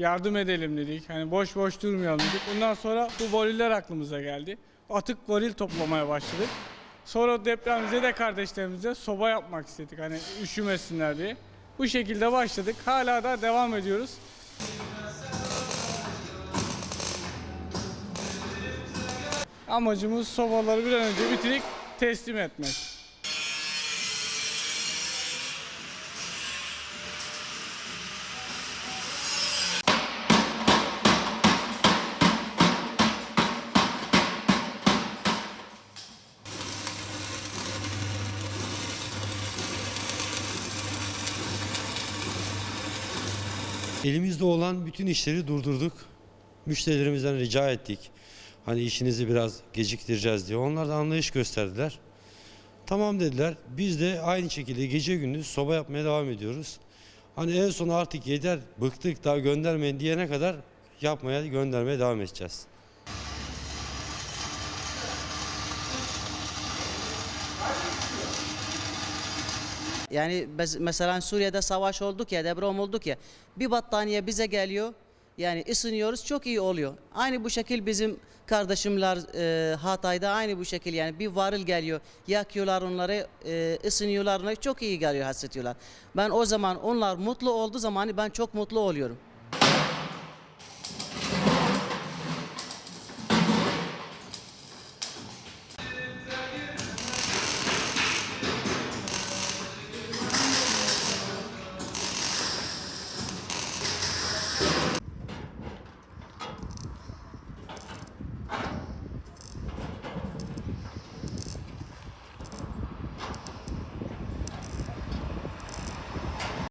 yardım edelim dedik. Hani boş boş durmayalım dedik. Ondan sonra bu variller aklımıza geldi. Atık varil toplamaya başladık. Sonra depremzede kardeşlerimize soba yapmak istedik. Hani üşümesinler diye. Bu şekilde başladık. Hala da devam ediyoruz. Amacımız sobaları bir an önce bitirip teslim etmek. Elimizde olan bütün işleri durdurduk. Müşterilerimizden rica ettik. Hani işinizi biraz geciktireceğiz diye. Onlar da anlayış gösterdiler. Tamam dediler. Biz de aynı şekilde gece gündüz soba yapmaya devam ediyoruz. Hani en son artık yeter, bıktık daha göndermeyin diyene kadar yapmaya, göndermeye devam edeceğiz. Yani biz mesela Suriye'de savaş olduk ya, deprem olduk ya. Bir battaniye bize geliyor. Yani ısınıyoruz çok iyi oluyor. Aynı bu şekil bizim kardeşimler e, Hatay'da aynı bu şekil yani bir varil geliyor. Yakıyorlar onları, e, ısınıyorlar onları çok iyi geliyor, hissediyorlar. Ben o zaman onlar mutlu olduğu zaman ben çok mutlu oluyorum.